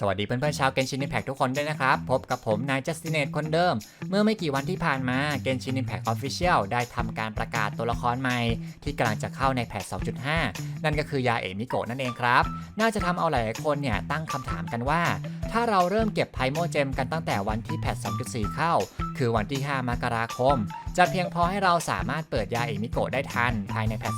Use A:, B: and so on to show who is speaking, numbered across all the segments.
A: สวัสดีเพื่อนๆชาวเกนชิน i ิ p แพ t ทุกคนด้วยนะครับ พบกับผมนายจัสตินเนตคนเดิม เมื่อไม่กี่วันที่ผ่านมาเกนชิน i ิ p แพกออฟฟิเชียลได้ทำการประกาศตัวละครใหม่ ที่กำลังจะเข้าในแพท 2.5 นั่นก็คือยาเอมิโกะนั่นเองครับ น่าจะทำเอาหลายๆคนเนี่ยตั้งคำถามกันว่า ถ้าเราเริ่มเก็บไพโมเจมกันตั้งแต่วันที่แพท 2.4 เข้า คือวันที่ 5 มกราคม จะเพียงพอให้เราสามารถเปิดยาเอมิโกะได้ทัน ภายในแพท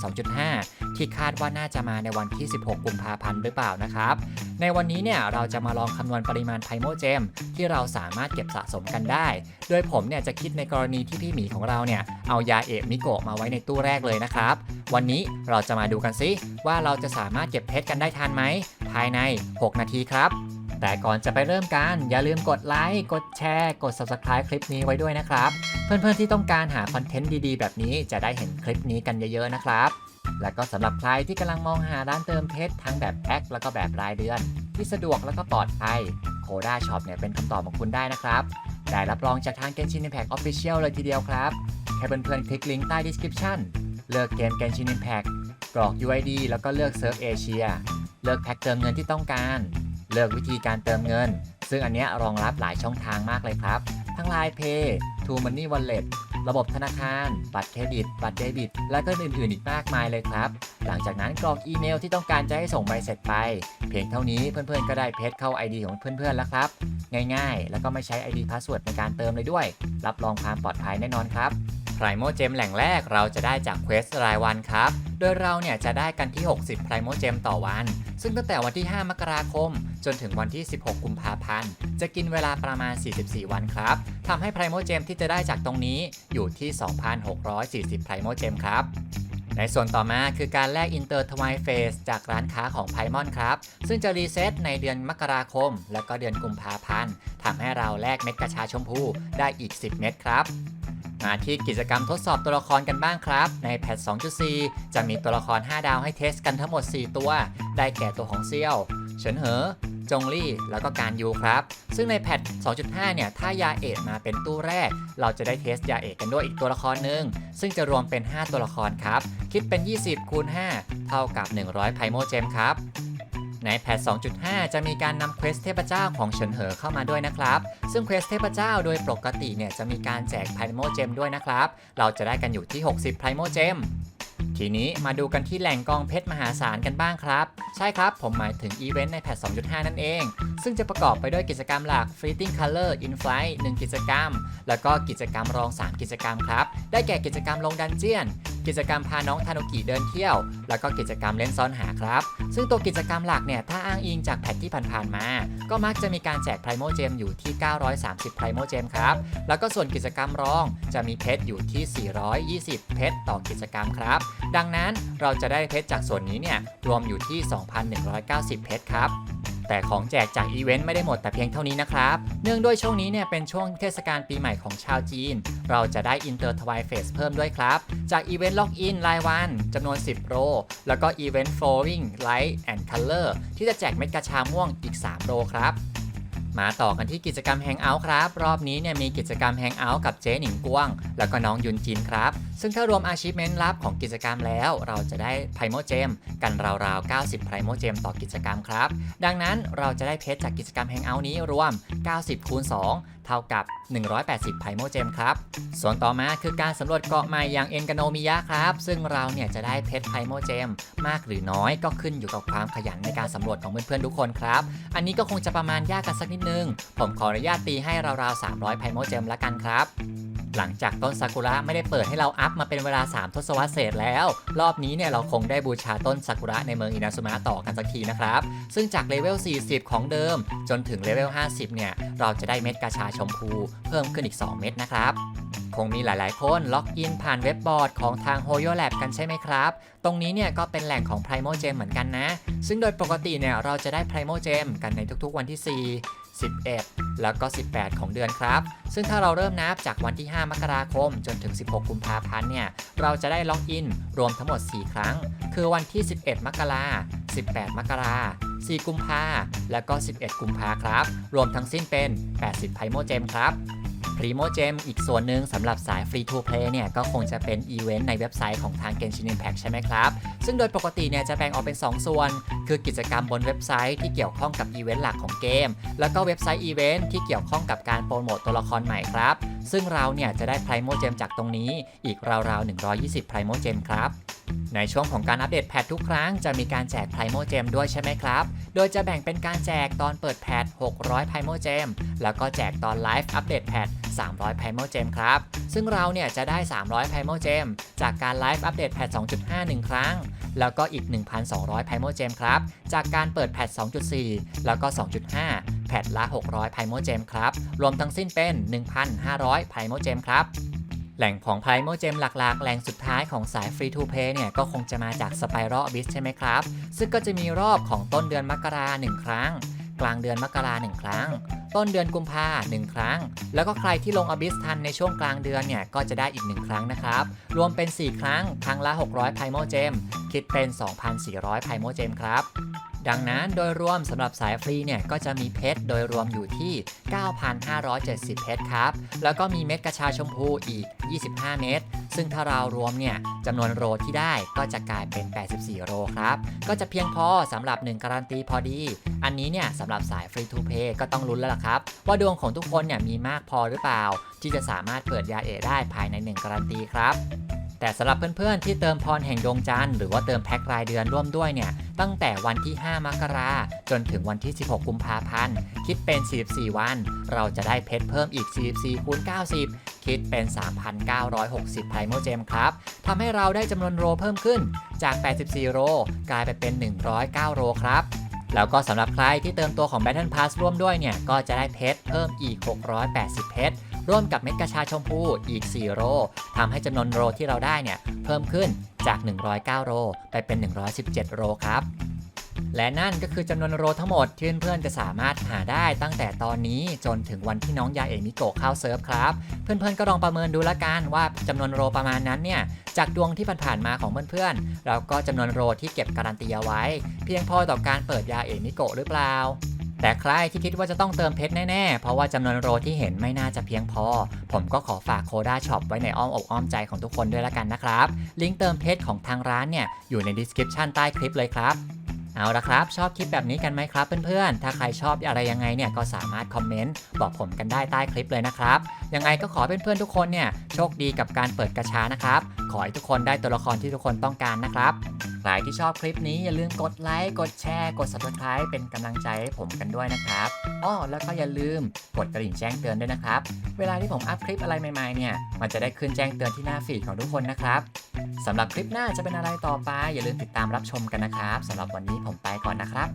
A: 2.5 ที่คาดว่าน่าจะมาในวันที่ 16 กุมภาพันธ์หรือเปล่านะครับ ในวันนี้เนี่ยเราจะมาลองคำนวณปริมาณไพโมเจมที่เราสามารถเก็บสะสมกันได้ โดยผมเนี่ยจะคิดในกรณีที่พี่หมีของเราเนี่ยเอายาเอมิโกะมาไว้ในตู้แรกเลยนะครับ วันนี้เราจะมาดูกันซิว่าเราจะสามารถเก็บเพชรกันได้ทันไหมภายใน 6 นาทีครับ แต่ก่อนจะไปเริ่มกัน อย่าลืมกดไลค์ กดแชร์ กด Subscribe คลิปนี้ไว้ด้วยนะครับ เพื่อนๆที่ต้องการหาคอนเทนต์ดีๆ แบบนี้จะได้เห็นคลิปนี้กันเยอะๆนะครับและก็สำหรับใครที่กำลังมองหาร้านเติมเพชรทั้งแบบแพ็คแล้วก็แบบรายเดือน ที่สะดวกแล้วก็ปลอดภัยโคด้าช็อปเนี่ยเป็นคำตอบของคุณได้นะครับได้รับรองจากทาง Genshin Impact Official เลยทีเดียวครับ แค่เพื่อนๆคลิกลิงก์ใต้ description เลือกเกม Genshin Impact กรอก UID แล้วก็เลือก Surf Asia เลือกแพ็คเติมเงินที่ต้องการ เลือกวิธีการเติมเงิน ซึ่งอันนี้รองรับหลายช่องทางมากเลยครับ ทั้ง Line Pay True Money Wallet ระบบธนาคาร บัตรเครดิต บัตรเดบิต และก็อื่นๆ อีกมากมายเลยครับ หลังจากนั้นกรอกอีเมลที่ต้องการจะให้ส่งใบเสร็จไป เพียงเท่านี้เพื่อนๆ ก็ได้เพจเข้า ID ของเพื่อนๆ แล้วครับ ง่ายๆ แล้วก็ไม่ใช้ ID Password ในการเติมเลยด้วย รับรองความปลอดภัยแน่นอนครับ ไพรโมเจมแหล่งแรกเราจะได้จากเควสรายวันครับ โดยเราเนี่ยจะได้กันที่ 60ไพรโมเจมต่อวัน ซึ่งตั้งแต่วันที่ 5 มกราคม จนถึงวันที่ 16 กุมภาพันธ์ จะกินเวลาประมาณ 44 วันครับทำให้ไพรโมเจมที่จะได้จากตรงนี้อยู่ที่ 2,640ไพรโมเจมครับในส่วนต่อมาคือการแลกอินเตอร์ทวายเฟสจากร้านค้าของไพมอนครับ ซึ่งจะรีเซ็ตในเดือนมกราคม และก็เดือนกุมภาพันธ์ทำให้เราแลกเม็ดกระชาชมพูได้อีก 10 เม็ดครับ มาที่กิจกรรมทดสอบตัวละครกันบ้างครับ ในแพท 2.4 จะมีตัวละคร 5 ดาวให้เทสกันทั้งหมด 4 ตัว ได้แก่ตัวของเซียว เฉินเหอ จงลี่ แล้วก็การยูครับ ซึ่งในแพท 2.5 เนี่ย ถ้ายาเอกมาเป็นตู้แรก เราจะได้เทสยาเอกกันด้วยอีกตัวละครหนึ่ง ซึ่งจะรวมเป็น 5 ตัวละครครับ คิดเป็น 20คูณ5เท่ากับ 100 ไพโมเจมครับ ในแพท 2.5 จะมีการนำเควสเทพเจ้าของเฉินเหอเข้ามาด้วยนะครับ ซึ่งเควสเทพเจ้าโดยปกติเนี่ยจะมีการแจกไพโมเจมด้วยนะครับ เราจะได้กันอยู่ที่ 60ไพโมเจมทีนี้มาดูกันที่แหล่งกองเพชรมหาศาลกันบ้างครับ ใช่ครับ ผมหมายถึงอีเวนต์ในแพท 2.5 นั่นเอง ซึ่งจะประกอบไปด้วยกิจกรรมหลัก Fleeting Color in Flight 1 กิจกรรม แล้วก็กิจกรรมรอง 3 กิจกรรมครับ ได้แก่กิจกรรมลงดันเจียน กิจกรรมพาน้องทานุกิเดินเที่ยว แล้วก็กิจกรรมเล่นซ่อนหาครับ ซึ่งตัวกิจกรรมหลักเนี่ยถ้าอ้างอิงจากแพทที่ผ่านๆมา ก็มักจะมีการแจกไพรโมเจมอยู่ที่ 930 ไพรโมเจมครับ แล้วก็ส่วนกิจกรรมรองจะมีเพชรอยู่ที่ 420 เพชรต่อกิจกรรมครับ ดังนั้นเราจะได้เพชรจากส่วนนี้เนี่ยรวมอยู่ที่ 2,190 เพชรครับ แต่ของแจกจากอีเวนต์ไม่ได้หมดแต่เพียงเท่านี้นะครับ เนื่องด้วยช่วงนี้เนี่ยเป็นช่วงเทศกาลปีใหม่ของชาวจีน เราจะได้อินเตอร์ทวายเฟสเพิ่มด้วยครับ จากอีเวนต์ล็อกอินรายวันจำนวน 10 โร แล้วก็อีเวนต์ flowing light and color ที่จะแจกเม็ดกระชาม่วงอีก 3 โรครับ มาต่อกันที่กิจกรรมแฮงเอาท์ครับ รอบนี้เนี่ยมีกิจกรรมแฮงเอาท์กับเจ๊หนิงกวง แล้วก็น้องยุนจินครับ ซึ่งถ้ารวมอาชีพเมนลับของกิจกรรมแล้ว เราจะได้ไพโมเจมกันราวๆ 90ไพโมเจมต่อกิจกรรมครับ ดังนั้นเราจะได้เพชรจากกิจกรรมแฮงเอาท์นี้รวม 90คูณ2 เท่ากับ 180ไพโมเจมครับ ส่วนต่อมาคือการสำรวจเกาะใหม่อย่างเอ็นกาโนมิยะครับ ซึ่งเราเนี่ยจะได้เพชรไพโมเจมมากหรือน้อยก็ขึ้นอยู่กับความขยันในการสำรวจของเพื่อนๆทุกคนครับ อันนี้ก็คงจะประมาณยากกันสักนิดนึง ผมขออนุญาตตีให้ราวๆ300ไพโมเจมละกันครับ หลังจากต้นซากุระไม่ได้เปิดให้เราอัพมาเป็นเวลา 3 ทศวรรษเศษแล้ว รอบนี้เนี่ยเราคงได้บูชาต้นซากุระในเมืองอินาซุมะต่อกันสักทีนะครับ ซึ่งจากเลเวล 40 ของเดิม จนถึงเลเวล 50 เนี่ย เราจะได้เม็ดกาชาชมพู เพิ่มขึ้นอีก 2 เม็ดนะครับคงมีหลาย ๆ คนล็อกอินผ่านเว็บบอร์ดของทาง Hoyo Lab กันใช่ไหมครับ ตรงนี้เนี่ยก็เป็นแหล่งของ Primo Gem เหมือนกันนะ ซึ่งโดยปกติเนี่ยเราจะได้ Primo Gem กันในทุก ๆ วันที่ 4 11 แล้วก็ 18 ของเดือนครับ ซึ่งถ้าเราเริ่มนับจากวันที่ 5 มกราคม จนถึง 16 กุมภาพันธ์เนี่ย เราจะได้ล็อกอินรวมทั้งหมด 4 ครั้ง คือวันที่ 11 มกรา18 มกรา4 กุมภาและก็ 11 กุมภาครับ รวมทั้งสิ้นเป็น 80 ไพโมเจมครับ พ Primo Gem อีกส่วนหนึ่งสำหรับสาย Free to Play เนี่ยก็คงจะเป็นอีเวนต์ในเว็บไซต์ของทาง Genshin Impact ใช่ไหมครับ ซึ่งโดยปกติเนี่ยจะแบ่งออกเป็น 2 ส่วน คือกิจกรรมบนเว็บไซต์ที่เกี่ยวข้องกับอีเวนต์หลักของเกม แล้วก็เว็บไซต์อีเวนต์ที่เกี่ยวข้องกับการโปรโมตตัวละครใหม่ครับ ซึ่งเราเนี่ยจะได้ Primo Gem จากตรงนี้อีกราวๆ120 Primo Gem ครับในช่วงของการอัปเดตแพททุกครั้งจะมีการแจก Primo Gem ด้วยใช่ไหมครับ โดยจะแบ่งเป็นการแจกตอนเปิดแพท600 Primo Gem แล้วก็แจกตอนไลฟ์อัปเดตแพท 300 Primo Gem ครับ ซึ่งเราเนี่ยจะได้ 300 Primo Gem จากการไลฟ์อัปเดตแพท2.5 1 ครั้ง แล้วก็อีก 1,200 Primo Gem ครับ จากการเปิดแพท2.4 แล้วก็ 2.5 แพทละ 600 Primo Gem ครับ รวมทั้งสิ้นเป็น 1,500 Primo Gem ครับแหล่งของ Primo Gem หลักๆ แหล่งสุดท้ายของสาย Free to Play เนี่ยก็คงจะมาจาก Spiral Abyss ใช่ไหมครับ ซึ่งก็จะมีรอบของต้นเดือนมกราหนึ่งครั้ง กลางเดือนมกราหนึ่งครั้ง ต้นเดือนกุมภาหนึ่งครั้ง แล้วก็ใครที่ลงอบิสทันในช่วงกลางเดือนเนี่ยก็จะได้อีก 1 ครั้งนะครับ รวมเป็น 4 ครั้ง ครั้งละ 600ไพโมเจม คิดเป็น 2,400ไพโมเจมครับ ดังนั้นโดยรวมสำหรับสายฟรีเนี่ยก็จะมีเพชรโดยรวมอยู่ที่ 9,570 เพชรครับ แล้วก็มีเม็ดกระชาชมพูอีก 25 เม็ดซึ่งถ้าเรารวมเนี่ยจำนวนโรที่ได้ก็จะกลายเป็น 84 โรครับ ก็จะเพียงพอสำหรับ 1 การันตีพอดี อันนี้เนี่ยสำหรับสายฟรีทูเพย์ก็ต้องลุ้นแล้วล่ะครับ ว่าดวงของทุกคนเนี่ยมีมากพอหรือเปล่า ที่จะสามารถเปิดยาเอได้ภายใน 1 การันตีครับ แต่สำหรับเพื่อนๆที่เติมพรแห่งดวงจันทร์หรือว่าเติมแพ็ครายเดือนร่วมด้วยเนี่ยตั้งแต่วันที่ 5 มกราจนถึงวันที่ 16 กุมภาพันธ์ คิดเป็น 44 วัน เราจะได้เพชรเพิ่มอีก 44คูณ90 คิดเป็น 3,960ไพโมเจมครับทำให้เราได้จำนวนโรเพิ่มขึ้นจาก 84 โร กลายไปเป็น 109 โรครับแล้วก็สำหรับใครที่เติมตัวของ Battle Pass ร่วมด้วยเนี่ย ก็จะได้เพชรเพิ่มอีก 680 เพชร ร่วมกับเม็ดกระชาชมพูอีก 4 โรทำให้จำนวนโรที่เราได้เนี่ยเพิ่มขึ้นจาก 109 โรไปเป็น 117 โรครับและนั่นก็คือจำนวนโรทั้งหมดที่เพื่อนๆจะสามารถหาได้ตั้งแต่ตอนนี้จนถึงวันที่น้องยาเอมิโกะเข้าเซิร์ฟครับ เพื่อนๆก็ลองประเมินดูละกันว่าจำนวนโรประมาณนั้นเนี่ยจากดวงที่ผ่านๆมาของเพื่อนๆแล้วก็จำนวนโรที่เก็บการันตีเอาไว้ เพียงพอต่อการเปิดยาเอมิโกะหรือเปล่า แต่ใครที่คิดว่าจะต้องเติมเพชรแน่ๆ เพราะว่าจำนวนโรที่เห็นไม่น่าจะเพียงพอ ผมก็ขอฝากโคด้าช็อปไว้ในอ้อมอกอ้อมใจของทุกคนด้วยละกันนะครับ ลิงก์เติมเพชรของทางร้านเนี่ยอยู่ใน description ใต้คลิปเลยครับเอาละครับ ชอบคลิปแบบนี้กันไหมครับเพื่อนๆ ถ้าใครชอบอะไรยังไงเนี่ยก็สามารถคอมเมนต์บอกผมกันได้ใต้คลิปเลยนะครับ ยังไงก็ขอเพื่อนๆทุกคนเนี่ยโชคดีกับการเปิดกระชานะครับ ขอให้ทุกคนได้ตัวละครที่ทุกคนต้องการนะครับใครที่ชอบคลิปนี้อย่าลืมกดไลค์กดแชร์กด subscribe เป็นกำลังใจให้ผมกันด้วยนะครับอ้อแล้วก็อย่าลืมกดกระดิ่งแจ้งเตือนด้วยนะครับ เวลาที่ผมอัพคลิปอะไรใหม่ๆเนี่ยมันจะได้ขึ้นแจ้งเตือนที่หน้าฟีดของทุกคนนะครับสำหรับคลิปหน้าจะเป็นอะไรต่อไป อย่าลืมติดตามรับชมกันนะครับสำหรับวันนี้ผมไปก่อนนะครับ